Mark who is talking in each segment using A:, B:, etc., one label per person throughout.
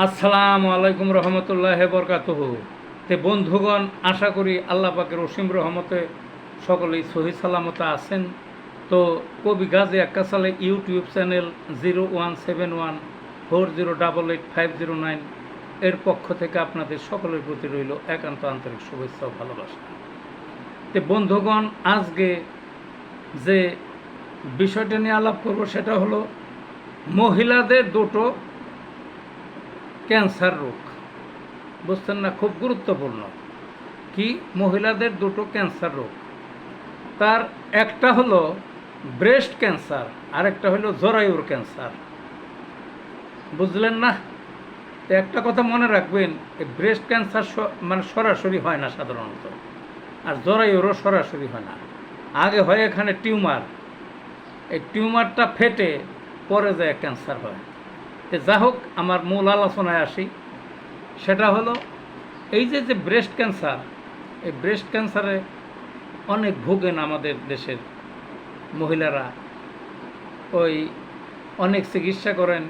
A: আসসালামু আলাইকুম রহমতুল্লাহ বরকাতহ। তে বন্ধুগণ, আশা করি আল্লাহ পাকের অসীম রহমতে সকলেই সহি সালামতে আছেন। তো কবি Gazi আক্কাসালে YouTube channel zero one seven one, four zero double eight five zero nine এর পক্ষ থেকে আপনাদের সকলের প্রতি রইল একান্ত আন্তরিক শুভেচ্ছা ও ভালোবাসা। তে বন্ধুগণ, আজকে যে বিষয়টা নিয়ে আলাপ করব সেটা হলো, মহিলাদের দুটো ক্যান্সার রোগ। বুঝছেন না? খুব গুরুত্বপূর্ণ। কি? মহিলাদের দুটো ক্যান্সার রোগ। তার একটা হলো ব্রেস্ট ক্যান্সার আর একটা হলো জরায়ুর ক্যান্সার। বুঝলেন না? একটা কথা মনে রাখবেন ব্রেস্ট ক্যান্সার মানে সরাসরি হয় না সাধারণত, আর জরায়ুরও সরাসরি হয় না। আগে হয় এখানে টিউমার। এই টিউমারটা ফেটে পরে যায় ক্যান্সার হয়। যা হোক, আমার মূল আলোচনায় আসি। সেটা হলো, এই যে যে ব্রেস্ট ক্যান্সার এই ব্রেস্ট ক্যান্সারে অনেক ভোগেন আমাদের দেশের মহিলারা। ওই অনেক চিকিৎসা করেন,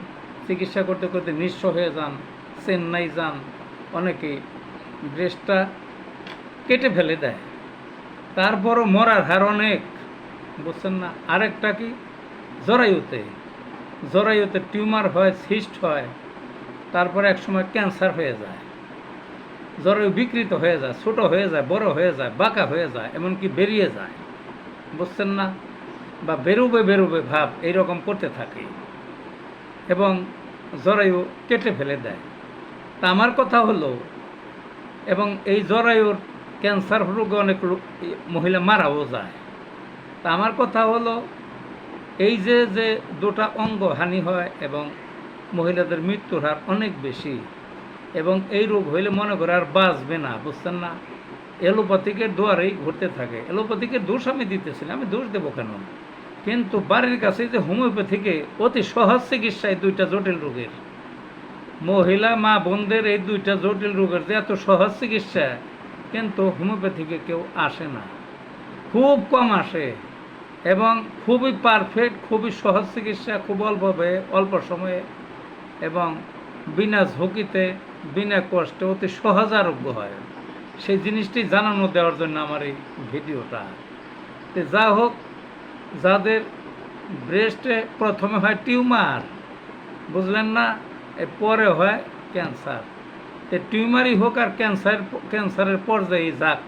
A: চিকিৎসা করতে করতে নিঃস্ব হয়ে যান, চেন্নাই যান, অনেকে ব্রেস্টটা কেটে ফেলে দেয়। তারপরও মরার হার অনেক, বুঝছেন না? আরেকটা কি? জরায়ুতে। জরায়ুতে টিউমার হয়, সিস্ট হয়, তারপরে এক সময় ক্যান্সার হয়ে যায়। জরায়ু বিকৃত হয়ে যায়, ছোট হয়ে যায়, বড় হয়ে যায়, বাঁকা হয়ে যায়, এমনকি বেরিয়ে যায়। বুঝছেন না? বা বেরোবে বেরোবে ভাব এইরকম করতে থাকে এবং জরায়ু কেটে ফেলে দেয়। তা আমার কথা হলো, এবং এই জরায়ুর ক্যান্সার রোগে অনেক মহিলা মারাও যায়। তা আমার কথা হলো এই যে যে দুটা অঙ্গ হানি হয় এবং মহিলাদের মৃত্যুর হার অনেক বেশি এবং এই রোগ হইলে মনে করে আর বাঁচবে না, বুঝছেন না? এলোপ্যাথিকের দুয়ারেই ঘুরতে থাকে। এলোপ্যাথিকের দোষ আমি দিতেছি আমি দোষ দেবো কেন? কিন্তু বাড়ির কাছে যে হোমিওপ্যাথিকে অতি সহজ চিকিৎসায় দুইটা জটিল রোগের। মহিলা, মা, বোনদের এই দুইটা জটিল রোগের যে এত সহজ চিকিৎসা, কিন্তু হোমিওপ্যাথিকে কেউ আসে না। খুব কম আসে। এবং খুবই পারফেক্ট খুবই সহজ চিকিৎসা, খুব অল্প ব্যয়ে অল্প সময়ে এবং বিনা ঝুঁকিতে, বিনা কষ্টে অতি সহজ আরোগ্য হয়। সেই জিনিসটি জানানো দেওয়ার জন্য আমার এই ভিডিওটা। তো যা হোক, যাদের ব্রেস্টে প্রথমে হয় টিউমার, বুঝলেন না? পরে হয় ক্যান্সার। তো টিউমারই হোক আর ক্যান্সার, ক্যান্সারের পর্যায়ে যাক,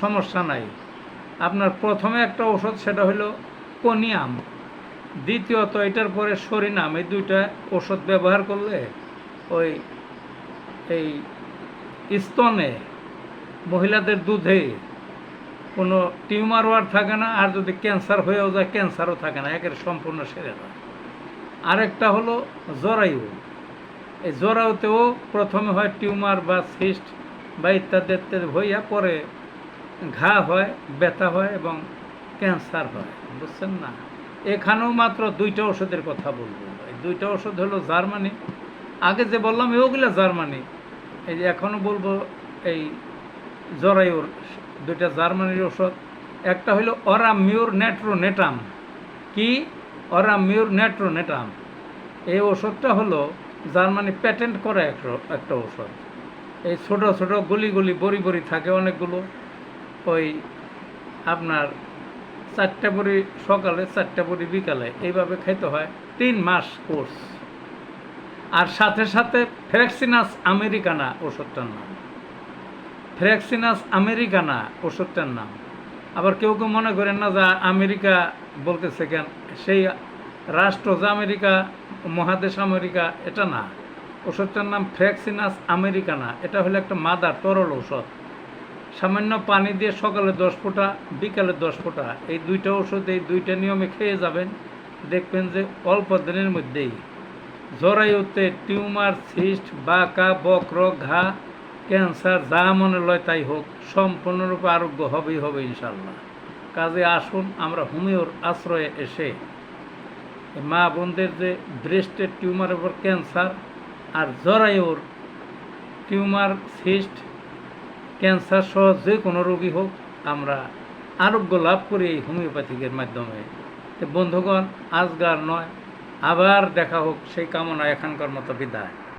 A: সমস্যা নাই। আপনার প্রথমে একটা ওষুধ সেটা হলো কোনিয়াম। দ্বিতীয়ত, এটার পরে সরিনাম, এই দুইটা ওষুধ ব্যবহার করলে ওই, এই স্তনে মহিলাদের দুধে কোনো টিউমারও আর থাকে না, আর যদি ক্যান্সার হয়েও যায়, ক্যান্সারও থাকে না, একের সম্পূর্ণ সেরে যায়। আরেকটা হলো জরায়ু। এই জরায়ুতেও প্রথমে হয় টিউমার বা সিস্ট বা ইত্যাদি ইত্যাদি হইয়া পরে ঘা হয়, ব্যথা হয় এবং ক্যান্সার হয়, বুঝছেন না? এখানেও মাত্র দুইটা ওষুধের কথা বলব। এই দুইটা ওষুধ হলো জার্মানি। আগে যে বললাম, এগুলো জার্মানি। এই যে এখনও বলব, এই জরায়ুর দুইটা জার্মানির ওষুধ একটা হলো অরামিউর নেট্রোনেটাম। কি? অরামিউর নেট্রোনেটাম। এই ওষুধটা হলো জার্মানি প্যাটেন্ট করা একটা একটা ওষুধ এই ছোট ছোট, গুলি গুলি, বড়ি বড়ি থাকে অনেকগুলো। ওই আপনার চারটা বড়ি সকালে, চারটা বড়ি বিকালে, এইভাবে খাইতে হয়। তিন মাস কোর্স। আর সাথে সাথে ফ্রেক্সিনাস আমেরিকানা ওষুধটার নাম। ফ্রেক্সিনাস আমেরিকানা ওষুধটার নাম। আবার কেউ কেউ মনে করেন না যে আমেরিকা বলতেছে কেন? সেই রাষ্ট্র যে আমেরিকা, মহাদেশ আমেরিকা, এটা না। ওষুধটার নাম ফ্রেক্সিনাস আমেরিকানা। এটা হলো একটা মাদার তরল ওষুধ সামান্য পানি দিয়ে সকালে দশ ফোঁটা, বিকালে দশ ফোঁটা, এই দুইটা ওষুধ, এই দুইটা নিয়মে খেয়ে যাবেন। দেখবেন যে অল্প দিনের মধ্যেই জরায়ুতে টিউমার, সিস্ট, বাঁকা, বক্র, ঘা, ক্যান্সার, যা মনে লয় তাই হোক, সম্পূর্ণরূপে আরোগ্য হবেই হবে ইনশাল্লাহ কাজে আসুন, আমরা হোমিওর আশ্রয়ে এসে মা বোনদের যে ব্রেস্টের টিউমার উপর ক্যান্সার আর জরায়ুর টিউমার, সিস্ট ক্যান্সার সহ যে কোনো রোগী হোক, আমরা আরোগ্য লাভ করি এই হোমিওপ্যাথিকের মাধ্যমে। বন্ধুগণ, আজগার নয়, আবার দেখা হোক সেই কামনা এখানকার মতো বিদায়।